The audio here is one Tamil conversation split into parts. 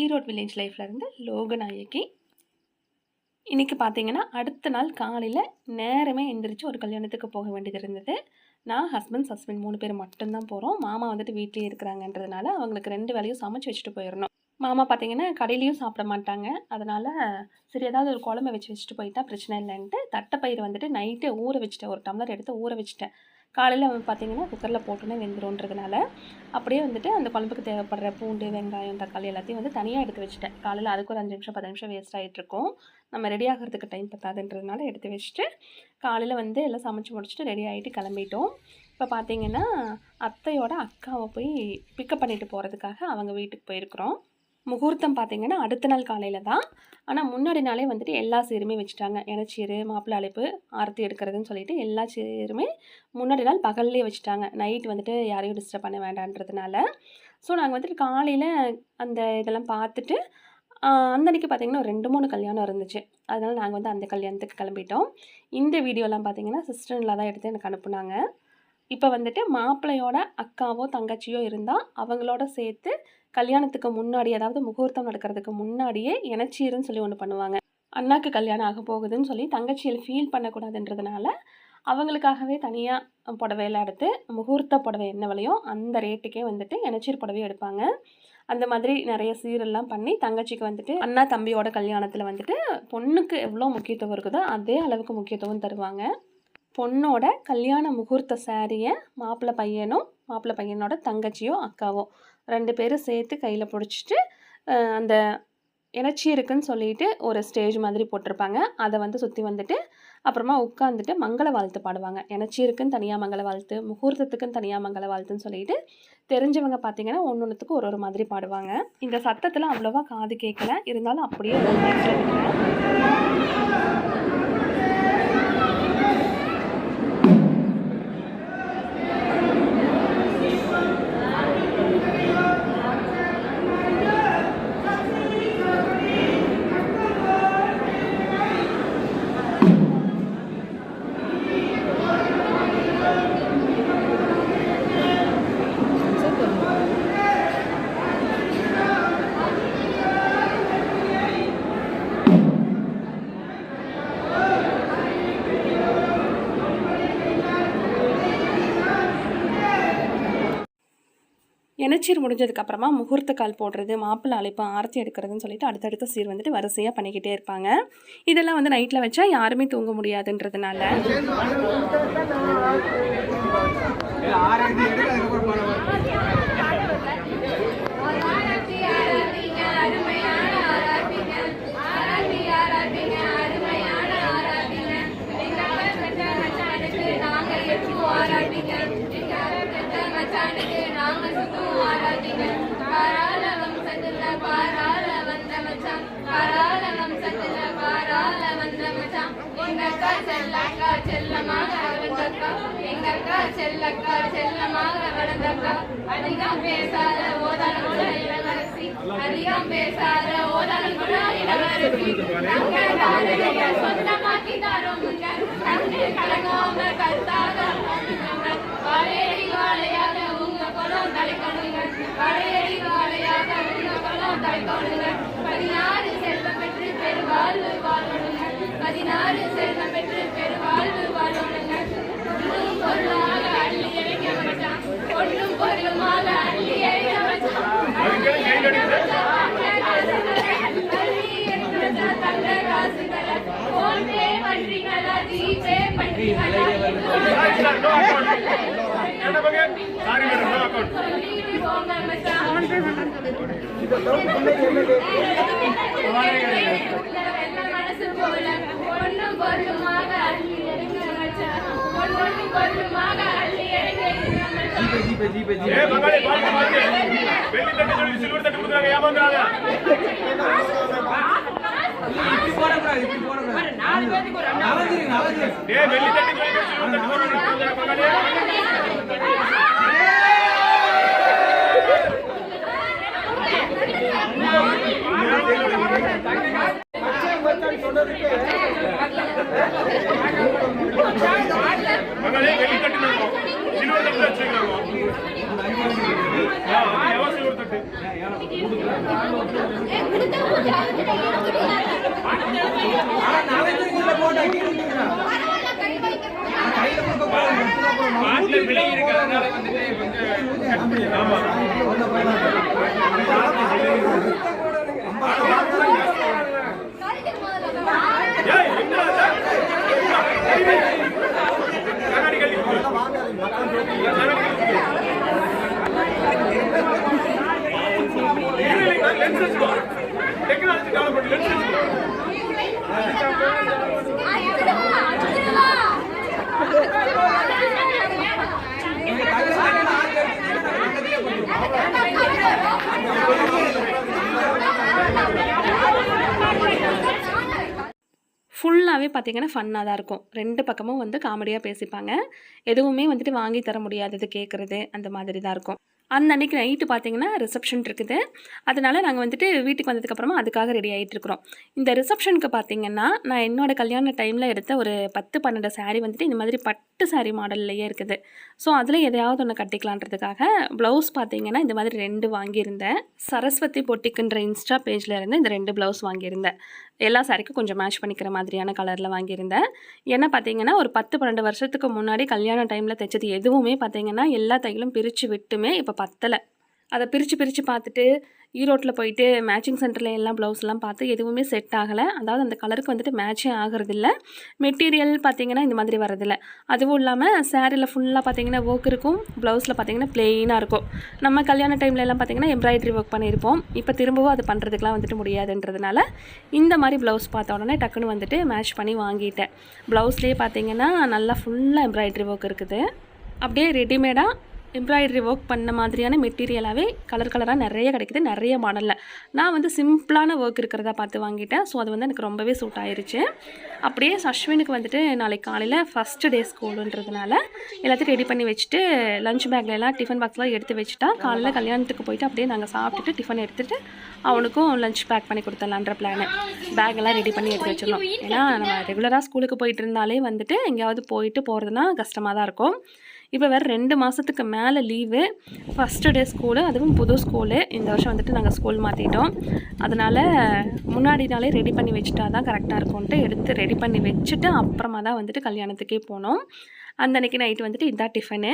ஈரோடு வில்லேஜ் லைஃப்லேருந்து லோகநாயகி இன்றைக்கி பார்த்தீங்கன்னா அடுத்த நாள் காலையில் நேரமே எந்திரிச்சு ஒரு கல்யாணத்துக்கு போக வேண்டியது இருந்தது. நான் ஹஸ்பண்ட் ஹஸ்பண்ட் மூணு பேர் மட்டும்தான் போகிறோம் மாமா வந்துட்டு வீட்லேயே இருக்கிறாங்கன்றதுனால அவங்களுக்கு ரெண்டு வேலையும் சமைச்சு வச்சுட்டு போயிடணும். மாமா பார்த்தீங்கன்னா கடையிலையும் சாப்பிட மாட்டாங்க. அதனால் சரி ஏதாவது ஒரு குழம்பு வச்சு வச்சுட்டு போயிட்டா பிரச்சனை இல்லைன்ட்டு தட்டைப்பயிறு வந்துட்டு நைட்டே ஊற வச்சுட்டேன். ஒரு டம்ளர் எடுத்து ஊற வச்சுட்டேன். காலையில் பார்த்திங்கன்னா குக்கரில் போட்டோன்னே வெந்துருன்றதுனால அப்படியே வந்துட்டு அந்த குழம்புக்கு தேவைப்படுற பூண்டு வெங்காயம் தக்காளி எல்லாத்தையும் வந்து தனியாக எடுத்து வச்சுட்டேன். காலையில் அதுக்கு ஒரு அஞ்சு நிமிஷம் பத்து நிமிஷம் வேஸ்ட் ஆகிட்டுருக்கும் நம்ம ரெடி ஆகிறதுக்கு டைம் பத்தாதுன்றதுனால எடுத்து வச்சுட்டு காலையில் வந்து எல்லாம் சமைச்சு முடிச்சுட்டு ரெடி ஆகிட்டு கிளம்பிட்டோம். இப்போ பார்த்தீங்கன்னா அத்தையோட அக்காவை போய் பிக்கப் பண்ணிட்டு போகிறதுக்காக அவங்க வீட்டுக்கு போயிருக்கிறோம். முகூர்த்தம் பார்த்திங்கன்னா அடுத்த நாள் காலையில் தான். ஆனால் முன்னாடி நாளே வந்துட்டு எல்லா சீருமே வச்சுட்டாங்க. இனச்சீரு மாப்பிள்ளை அழைப்பு ஆரத்தி எடுக்கிறதுன்னு சொல்லிட்டு எல்லா சீருமே முன்னாடி நாள் பகல்லே வச்சுட்டாங்க. நைட் வந்துட்டு யாரையும் டிஸ்டர்ப் பண்ண வேண்டான்றதுனால. ஸோ நாங்கள் வந்துட்டு காலையில் அந்த இதெல்லாம் பார்த்துட்டு ஆஹ் அன்னைக்கு பார்த்தீங்கன்னா ஒரு ரெண்டு மூணு கல்யாணம் இருந்துச்சு. அதனால் நாங்கள் வந்து அந்த கல்யாணத்துக்கு கிளம்பிட்டோம். இந்த வீடியோலாம் பார்த்திங்கன்னா சிஸ்டர்லாம் தான் எடுத்து எனக்கு அனுப்புனாங்க. இப்போ வந்துட்டு மாப்பிள்ளையோட அக்காவோ தங்கச்சியோ இருந்தால் அவங்களோட சேர்த்து கல்யாணத்துக்கு முன்னாடி அதாவது முகூர்த்தம் நடக்கிறதுக்கு முன்னாடியே இணைச்சீருன்னு சொல்லி ஒன்று பண்ணுவாங்க. அண்ணாக்கு கல்யாணம் ஆக போகுதுன்னு சொல்லி தங்கச்சியில் ஃபீல் பண்ணக்கூடாதுன்றதுனால அவங்களுக்காகவே தனியாக புடவையெல்லாம் எடுத்து முகூர்த்த புடவை என்ன விலையோ அந்த ரேட்டுக்கே வந்துட்டு இணைச்சீர் புடவை எடுப்பாங்க. அந்த மாதிரி நிறைய சீரெல்லாம் பண்ணி தங்கச்சிக்கு வந்துட்டு அண்ணா தம்பியோட கல்யாணத்தில் வந்துட்டு பொண்ணுக்கு எவ்வளோ முக்கியத்துவம் இருக்குதோ அதே அளவுக்கு முக்கியத்துவம் தருவாங்க. பொண்ணோட கல்யாண முகூர்த்த சாரியை மாப்பிள்ளை பையனும் மாப்பிள்ளை பையனோட தங்கச்சியோ அக்காவோ ரெண்டு பேரும் சேர்த்து கையில் பிடிச்சிட்டு அந்த இணைச்சி இருக்குன்னு சொல்லிட்டு ஒரு ஸ்டேஜ் மாதிரி போட்டிருப்பாங்க. அதை வந்து சுற்றி வந்துட்டு அப்புறமா உட்காந்துட்டு மங்கள வாழ்த்து பாடுவாங்க. இணைச்சி இருக்குன்னு தனியாக மங்கள வாழ்த்து முகூர்த்தத்துக்குன்னு தனியாக மங்கள வாழ்த்துன்னு சொல்லிட்டு தெரிஞ்சவங்க பார்த்தீங்கன்னா ஒன்று ஒன்றுத்துக்கு ஒரு ஒரு மாதிரி பாடுவாங்க. இந்த சத்தத்தில் அவ்வளோவா காது கேட்கல இருந்தாலும் அப்படியே இணைச்சீர் முடிஞ்சதுக்கப்புறமா முகூர்த்த கால் போடுறது மாப்பிள்ளை அழைப்பு ஆரத்தி எடுக்கிறதுன்னு சொல்லிட்டு அடுத்தடுத்த சீர் வந்துட்டு வரிசையாக பண்ணிக்கிட்டே இருப்பாங்க. இதெல்லாம் வந்து நைட்டில் வச்சா யாருமே தூங்க முடியாதுன்றதுனால. செல்லக்கா செல்லமாக வளர்ந்தக்கா. எங்கக்கா செல்லக்கா செல்லமாக வளர்ந்தக்கா. அதிகம் பேசாத ஓதான குல இளவரசி. அதிகம் பேசாத ஓதான குல இளவரசி. நாங்க தாரகைய சொந்தமாக்கி தரோம் தங்கள் கலங்காம கருத்தாக வாழையடி வாழையாக ஏ வெள்ளி தட்டு சொல்லி சில்வர் தட்டு கொடுக்குறாங்க ஏமாந்துறாங்க இப்படி போடக்கூடாது இப்படி போடக்கூடாது நலஞ்சிருங்க நலஞ்சிருங்க ஏ வெள்ளி தட்டு சொல்லி சில்வர் தட்டு கொடுக்குறாங்க பங்காளி பங்காளி வெள்ளி தட்டு வேணும். சில்வர் தட்டு வச்சுக்கிறாங்க ஆ, அது எவ்வளவு சில்வர் தட்டு ஆனா நாலஞ்சு இதுல போட்டா கீழே விழுந்துருக்கா. ஆனா கையில கொடுக்க கூடாது, மட்டும்தான் போடணும். பாட்டில் விலகி இருக்கிறதுனால வந்துட்டு கொஞ்சம் ஆமா Amen. ஃபுல்லாகவே பார்த்தீங்கன்னா ஃபன்னாக தான் இருக்கும். ரெண்டு பக்கமும் வந்து காமெடியாக பேசிப்பாங்க. எதுவுமே வந்துட்டு வாங்கி தர முடியாதது கேட்குறது அந்த மாதிரி தான் இருக்கும். அந்த நைட்டு பார்த்தீங்கன்னா ரிசப்ஷன் இருக்குது. அதனால் நாங்கள் வந்துட்டு வீட்டுக்கு வந்ததுக்கப்புறமா அதுக்காக ரெடி ஆகிட்டு இருக்கிறோம். இந்த ரிசப்ஷனுக்கு பார்த்தீங்கன்னா நான் என்னோட கல்யாண டைமில் எடுத்த ஒரு பத்து பன்னெண்டு சாரீ வந்துட்டு இந்த மாதிரி பட்டு சாரீ மாடல்லையே இருக்குது. ஸோ அதில் எதையாவது ஒன்று கட்டிக்கலான்றதுக்காக ப்ளவுஸ் பார்த்தீங்கன்னா இந்த மாதிரி ரெண்டு வாங்கியிருந்தேன். சரஸ்வதி பொட்டிக்குன்ற இன்ஸ்டா பேஜில் இருந்து இந்த ரெண்டு ப்ளவுஸ் வாங்கியிருந்தேன். எல்லா சாரிக்கும் கொஞ்சம் மேட்ச் பண்ணிக்கிற மாதிரியான கலரில் வாங்கியிருந்தேன். ஏன்னா பார்த்தீங்கன்னா ஒரு பத்து பன்னெண்டு வருஷத்துக்கு முன்னாடி கல்யாண டைமில் தைச்சது எதுவுமே பார்த்தீங்கன்னா எல்லா தையலும் பிரித்து விட்டுமே இப்போ பத்தலை. அதை பிரித்து பிரித்து பார்த்துட்டு ஈரோட்டில் போயிட்டு மேட்சிங் சென்டரில் எல்லாம் ப்ளவுஸ்லாம் பார்த்து எதுவுமே செட் ஆகலை. அதாவது அந்த கலருக்கு வந்துட்டு மேட்சே ஆகிறதில்ல. மெட்டீரியல் பார்த்தீங்கன்னா இந்த மாதிரி வரதில்ல அதுவும் இல்லாமல் சேரீயில் ஃபுல்லாக பார்த்தீங்கன்னா ஒர்க் இருக்கும். ப்ளவுஸில் பார்த்தீங்கன்னா ப்ளெயினாக இருக்கும். நம்ம கல்யாண டைம்ல எல்லாம் பார்த்தீங்கன்னா எம்ப்ராய்டரி ஒர்க் பண்ணியிருப்போம் இப்போ திரும்பவும் அது பண்ணுறதுக்குலாம் வந்துட்டு முடியாதுன்றதுனால இந்த மாதிரி ப்ளவுஸ் பார்த்த உடனே டக்குன்னு வந்துட்டு மேட்ச் பண்ணி வாங்கிட்டேன். ப்ளவுஸ்லேயே பார்த்தீங்கன்னா நல்லா ஃபுல்லாக எம்ப்ராய்டரி ஒர்க் இருக்குது. அப்படியே ரெடிமேடாக எம்ப்ராய்டரி ஒர்க் பண்ண மாதிரியான மெட்டீரியலாகவே கலர் கலராக நிறைய கிடைக்குது நிறைய மாடலில். நான் வந்து சிம்பிளான ஒர்க் இருக்கிறதா பார்த்து வாங்கிட்டேன். ஸோ அது வந்து எனக்கு ரொம்பவே சூட் ஆயிருச்சு. அப்படியே அஸ்வினுக்கு வந்துட்டு நாளைக்கு காலையில் ஃபஸ்ட்டு டே ஸ்கூலுன்றதுனால எல்லாத்தையும் ரெடி பண்ணி வச்சுட்டு லஞ்ச் பேக்கில் எல்லாம் டிஃபன் பாக்ஸ்லாம் எடுத்து வச்சுட்டா காலையில் கல்யாணத்துக்கு போயிட்டு அப்படியே நாங்கள் சாப்பிட்டுட்டு டிஃபன் எடுத்துகிட்டு அவனுக்கும் லஞ்ச் பேக் பண்ணி கொடுத்துடலான்ற பிளானு பேக் எல்லாம் ரெடி பண்ணி எடுத்து வச்சிடணும். ஏன்னா நம்ம ரெகுலராக ஸ்கூலுக்கு போயிட்டு இருந்தாலே வந்துட்டு எங்கேயாவது போயிட்டு போகிறதுனா கஷ்டமாக தான் இருக்கும். இப்போ வேறு ரெண்டு மாதத்துக்கு மேலே லீவு ஃபஸ்ட்டு டே ஸ்கூலு அதுவும் புது ஸ்கூலு இந்த வருஷம் வந்துட்டு நாங்கள் ஸ்கூல் மாற்றிட்டோம் அதனால் முன்னாடி நாளே ரெடி பண்ணி வச்சுட்டா தான் கரெக்டாக இருக்கும்ன்ட்டு எடுத்து ரெடி பண்ணி வச்சுட்டு அப்புறமா தான் வந்துட்டு கல்யாணத்துக்கே போனோம். அந்த அன்றைக்கி நைட்டு வந்துட்டு இதான் டிஃபனு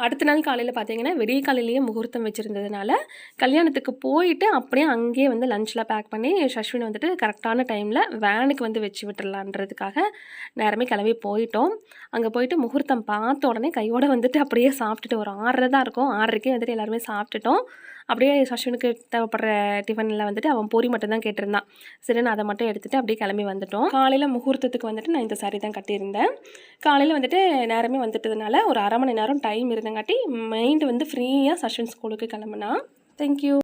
அடுத்த நாள் காலையில் பார்த்தீங்கன்னா விடிய காலையிலேயே முகூர்த்தம் வச்சுருந்ததுனால கல்யாணத்துக்கு போயிட்டு அப்படியே அங்கேயே வந்து லஞ்செலாம் பேக் பண்ணி சஷ்வின் வந்துட்டு கரெக்டான டைமில் வேனுக்கு வந்து வச்சு விட்டுடலான்றதுக்காக நேரமே கிளம்பி போயிட்டோம். அங்கே போயிட்டு முகூர்த்தம் பார்த்த உடனே கையோடு வந்துட்டு அப்படியே சாப்பிட்டுட்டு ஒரு ஆறரை தான் இருக்கும். ஆறரைக்கே வந்துட்டு எல்லாருமே சாப்பிட்டுட்டோம். அப்படியே சஷனுக்கு தேவைப்படுற டிஃபனில் வந்துட்டு அவன் பூரி மட்டும் தான் கேட்டிருந்தான். சரி நான் அதை மட்டும் எடுத்துகிட்டு அப்படியே கிளம்பி வந்துட்டோம். காலையில் முகூர்த்தத்துக்கு வந்துட்டு நான் இந்த saree தான் கட்டியிருந்தேன். காலையில் வந்துட்டு நேரமே வந்துட்டதுனால ஒரு அரை மணி நேரம் டைம் இருந்தங்காட்டி மைண்ட் வந்து ஃப்ரீயாக சஷன் ஸ்கூலுக்கு கிளம்புனா தேங்க்யூ